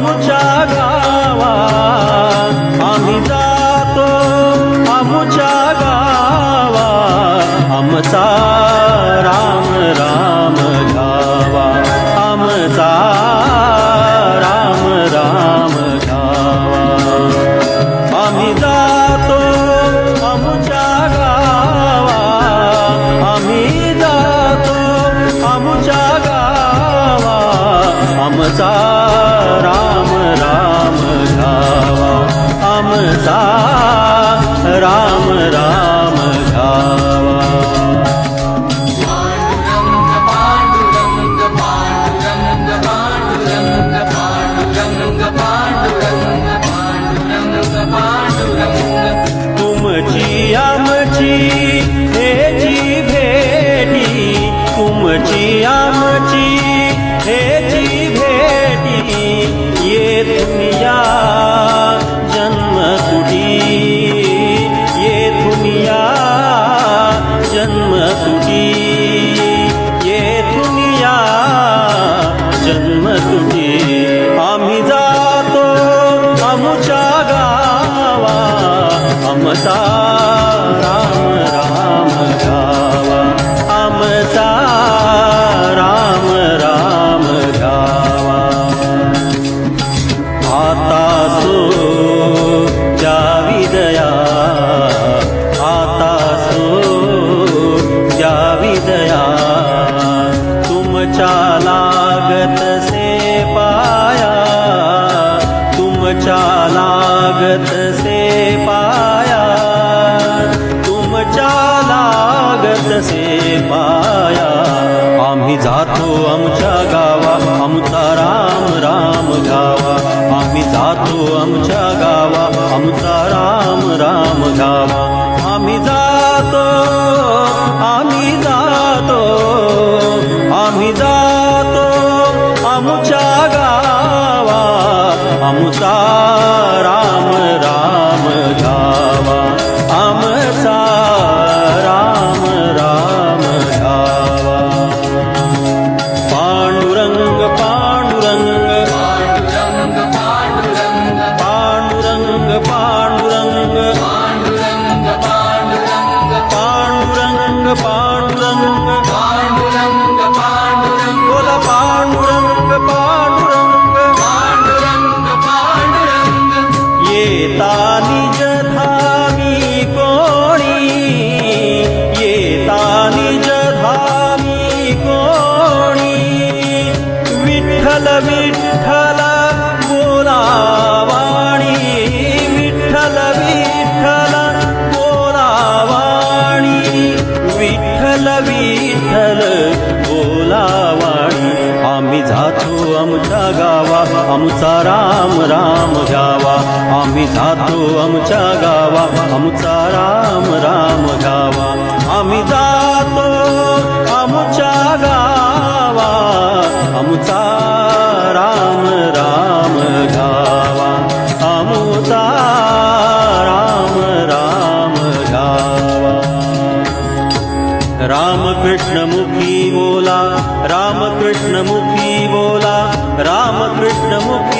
आमुच्या गावा आम्ही जातो आमुच्या गावा आमचा राम राम. आमचा राम राम घावा आमचा राम राम घावा तुमची आमची हेची ये दुनिया लागत से पाया तुमच्या लागत से पाया तुमच्या लागत से पाया। आम्ही जातो आमच्या गावा आमचा राम राम गावा। आम्ही जातो आमच्या गावा आमचा राम राम गावा। आम्ही जातो आम्ही जातो आम्ही जातो आमचा राम राम गावा। आमचा राम राम गावा। पांडुरंग। पांडुरंग पांडुरंग। पांडुरंग येता निज धामी कोणी? येता निज धामी कोणी? विठ्ठल विठ्ठल बोलावाणी. विठ्ठल विठ्ठल बोलावाणी. विठ्ठल विठ्ठल बोलावाणी. आम्ही जातो आमच्या गावा आमचा राम राम गावा आम्ही जातो आमच्या गावा. आमचा राम राम गावा आम्ही जातो आमच्या गावा. आमचा राम राम गावा आमचा राम राम गावा रामकृष्णमुखी बोला. रामकृष्ण मुखी बोला. रामकृष्ण मुखी